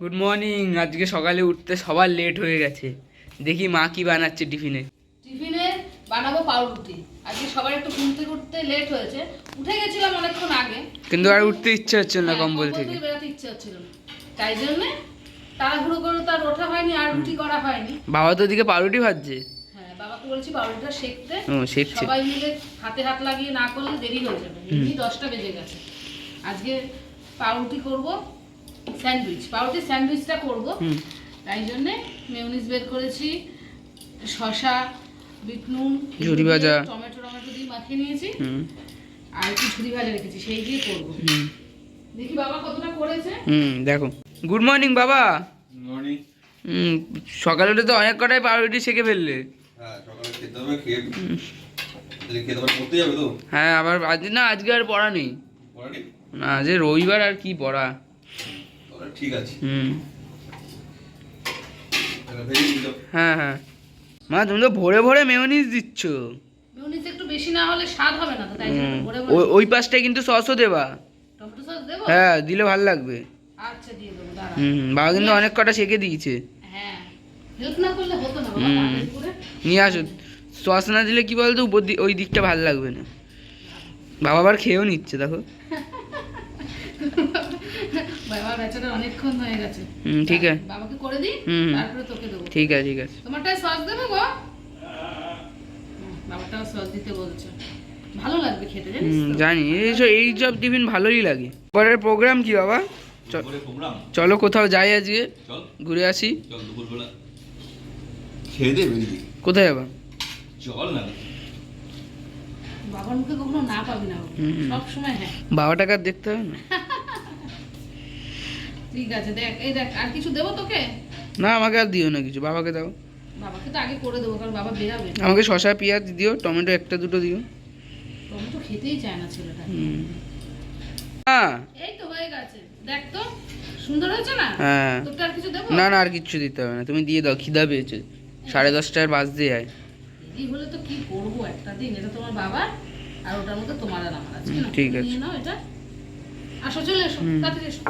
Good morning আজকে সকালে উঠতে সবার লেট হয়ে গেছে। দেখি মা কি বানাচ্ছে টিফিনে। টিফিনে বানাবো পাউরুটি। আজকে সবার একটু ঘুম থেকে উঠতে লেট হয়েছে। উঠে গেছিলাম অনেকক্ষণ আগে। কিন্তু আর উঠতে ইচ্ছে হচ্ছে না হ্যাঁ, কম্বল থেকে। বেরোতে ইচ্ছে হচ্ছিল না। তাই জন্য তাড়াহুড়ো করে তো আর ওঠা হয়নি আর রুটি করা হয়নি। বাবা তো ওদিকে পাউরুটি ভাজছে। হ্যাঁ বাবাকে বলেছি পাউরুটিটা শেখছে সবাই মিলে হাতে হাত লাগিয়ে না করলে দেরি হয়ে যাবে। এমনি দশটা বেজে গেছে। আজকে পাউরুটি করব। স্যান্ডউইচ পাউরুটি স্যান্ডউইচটা করব। তাই জন্যে মেয়নিজ বের করেছি। শশা বিট নুন ঝুরি ভাজা। টমেটো টমেটো দিয়ে মাখিয়ে নিয়েছি। হুম। আর একটু ঝুরি ভাজা রেখেছি সেই দিয়ে করব। দেখি বাবা কতটা করেছে। হুম দেখো। গুড মর্নিং বাবা। মর্নিং। হুম সকালে উঠে তো অনেক কটাই পাউরুটি শেখে ফেললে। হ্যাঁ সকালে খেতে হবে খেয়ে তাহলে খেতে পারে পড়তে যাবে তো? হ্যাঁ আবার আজ না আজকে আর পড়া নেই। না যে রবিবার আর কি পড়া। ঠিক আছে? হুম। হ্যাঁ হ্যাঁ। মা তুমি তো ভোরে ভোরে মেয়নিজ দিচ্ছ। মেয়নিজ একটু বেশি না হলে স্বাদ হবে না তাই ভরে ওই- ভরে ওই পাশটায় কিন্তু সসও দেবা। টমেটো সস দেবো? হ্যাঁ দিলে ভালো লাগবে। আচ্ছা দিয়ে দেবো দাঁড়া। হুম বাবা কিন্তু অনেক কটা শেখে দিয়েছে। হ্যাঁ হেল্প না করলে হতো না বাবা হুম। নিয়ে আসো। সস না দিলে কি বলতো উপর ওই দিকটা ভালো লাগবে না। বাবা আবার খেয়েও নিচ্ছে দেখো। বাবা বেচারা অনেকক্ষণ হয়ে গেছে। হুম ঠিক আছে। বাবাকে করে দিই হুম। তারপরে তোকে দেবো। ঠিক আছে ঠিক আছে। তোমারটায় সস দেবে গো? হুম, বাবাটাও সস দিতে বলছে। ভালো লাগবে খেতে জানিস হুম তো? জানি। এইসব এইসব টিফিন ভালোই লাগে। পরের প্রোগ্রাম কি বাবা? চ- চলো কোথাও যাই আজকে। ঘুরে আসি। খেয়ে কোথায় যাবা চল না। বাবার মুখে কখনো না পাবি না সব সময় হ্যাঁ। বাবাটাকে দেখতে হবে না। ঠিক আছে দেখ এই দেখ আর কিছু দেবো তোকে? না আমাকে আর দিও না কিছু বাবাকে দাও। বাবাকে তো আগে করে দেবো কারণ বাবা বেরাবে। আমাকে শশা পেঁয়াজ দিও টমেটো একটা দুটো দিও। টমেটো খেতেই চায় না ছেলেটা। হুম। হ্যাঁ। এই তো হয়ে গেছে। দেখ তো সুন্দর হয়েছে না? হ্যাঁ। তোরটা আর কিছু দেবো? না না আর কিচ্ছু দিতে হবে না তুমি দিয়ে দাও খিদা পেয়েছে। সাড়ে দশটায় বাজতে যায় এই হলে তো কি করব একটা দিন? এটা তোমার বাবা আর ওটার মধ্যে তোমার আর আমার আছে ঠিক আছে। নাও এটা। আসো চলে এসো তাড়াতাড়ি এসো।